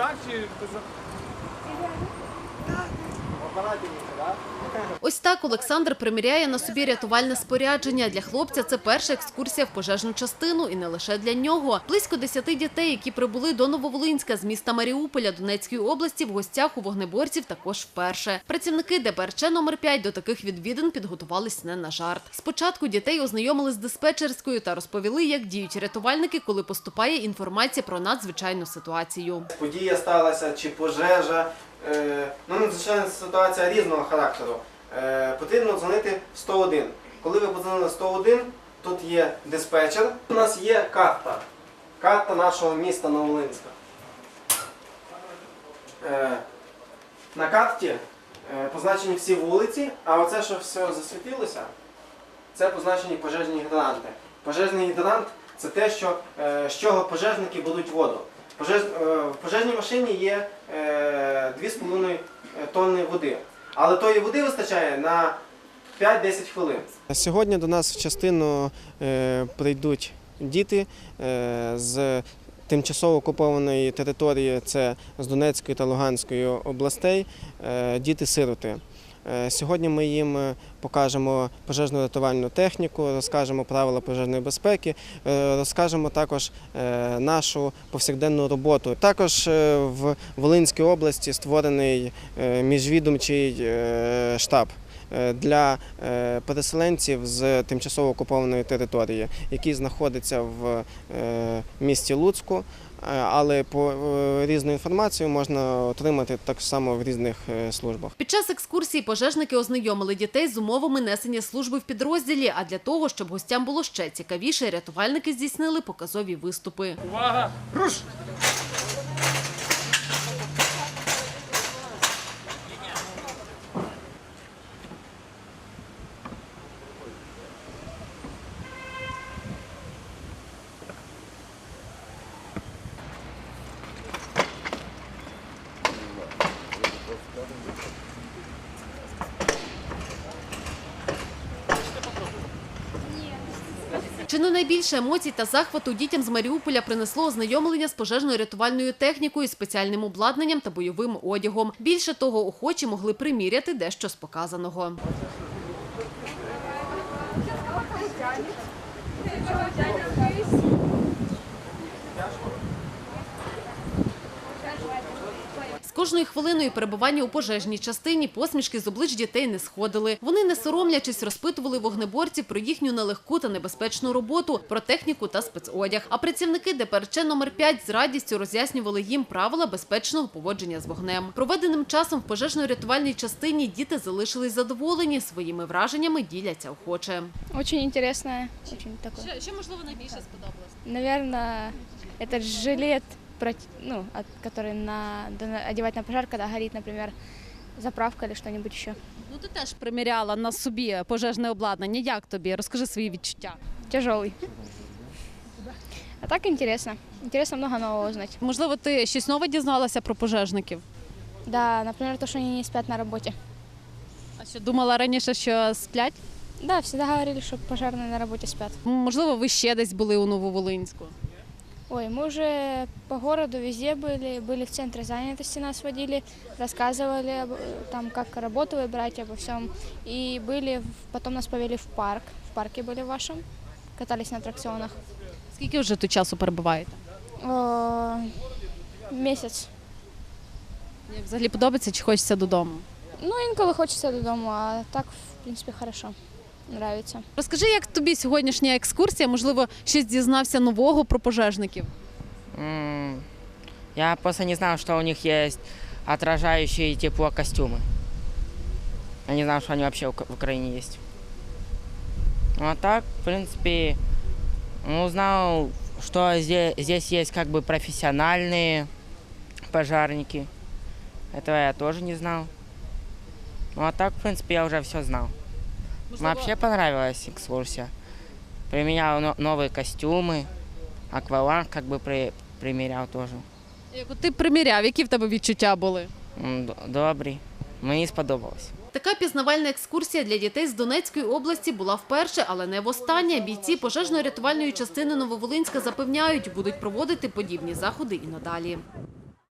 так чи без Ось так Олександр приміряє на собі рятувальне спорядження. Для хлопця це перша екскурсія в пожежну частину і не лише для нього. Близько десяти дітей, які прибули до Нововолинська з міста Маріуполя Донецької області, в гостях у вогнеборців також вперше. Працівники ДПРЧ номер 5 до таких відвідин підготувались не на жарт. Спочатку дітей ознайомили з диспетчерською та розповіли, як діють рятувальники, коли поступає інформація про надзвичайну ситуацію. подія сталася чи пожежа. Е, ну, надзвичайна ситуація різного характеру. Е, потрібно дзвонити 101. Коли ви подзвонили в 101, тут є диспетчер. У нас є карта. Карта нашого міста Новолинська. Е, на карті позначені всі вулиці, а оце, що все засвітилося, це позначені пожежні гідранти. Пожежний гідрант це те, що, з чого пожежники беруть воду. Е, в пожежній машині є е, 2,5 тонни води. Але тої води вистачає на 5-10 хвилин. Сьогодні до нас в частину е, прийдуть діти е, з тимчасово окупованої території, це з Донецької та Луганської областей, е, діти-сироти. Е, Сьогодні ми їм е, покажемо пожежну рятувальну техніку, розкажемо правила пожежної безпеки, е, розкажемо також нашу повсякденну роботу. Також в Волинській області створений міжвідомчий штаб. Е, Для е, переселенців з тимчасово окупованої території, який знаходиться в е, місті Луцьку, але по різну інформацію можна отримати так само в різних службах. Під час екскурсії пожежники ознайомили дітей з умовами несення служби в підрозділі. А для того, щоб гостям було ще цікавіше, рятувальники здійснили показові виступи. увага! Руш! Чи не найбільше емоцій та захвату дітям з Маріуполя принесло ознайомлення з пожежною рятувальною технікою, спеціальним обладнанням та бойовим одягом. Більше того, охочі могли приміряти дещо з показаного. З кожною хвилиною перебування у пожежній частині посмішки з облич дітей не сходили. Вони, не соромлячись, розпитували вогнеборців про їхню нелегку та небезпечну роботу, про техніку та спецодяг. А працівники ДПРЧ номер 5 з радістю роз'яснювали їм правила безпечного поводження з вогнем. Проведеним часом в пожежно-рятувальній частині діти залишились задоволені своїми враженнями, діляться охоче. Очень интересное, очень такое. Що, що можливо найбільше сподобалось? Наверное, этот жилет, ну, от, который на, да- одевать на пожар, когда горит, например, заправка или что-нибудь еще. Ну ти теж приміряла на собі пожежне обладнання. Як тобі? Розкажи свої відчуття. Тяжелый. А так интересно. Интересно много нового узнать. Можливо, ти щось нове дізналася про пожежників? Да, например, то, что они не спят на работе. А що думала раніше, що сплять? Да, всегда говорили, что пожарные на работе спят. Можливо, ви ще десь були у Нововолинську. Ой, мы уже по городу везде были, были в центре занятости нас водили, рассказывали об, э, там, как работу выбирать, обо всем. И были, в- потом нас повели в парк, в парке были в вашем, катались на аттракционах. Скільки вже тут часу перебуваєте? О, месяц. Як взагалі подобається чи хочеться додому? Ну, інколи хочеться додому, а так, в принципі, хорошо. Нравится. Розкажи, як тобі сьогоднішня екскурсія? Можливо, щось дізнався нового про пожежників? М, Я просто не знал, что у них есть отражающие тепло костюмы. Я не знал, что они вообще в Ук- в Украине есть. Ну, а так, в принципе, ну, узнал, что здесь, здесь есть как бы профессиональные пожарники. Этого я тоже не знал. Ну, а так, в принципе, я уже все знал. Вообще понравилась экскурсия. Применял но- новые костюмы, акваланг как бы при, примерял тоже. Як от ти приміряв, які в тебе відчуття були? М, д- Добрий. Мені сподобалось. Така пізнавальна екскурсія для дітей з Донецької області була вперше, але не востаннє. Бійці пожежно-рятувальної частини Нововолинська запевняють, будуть проводити подібні заходи і надалі.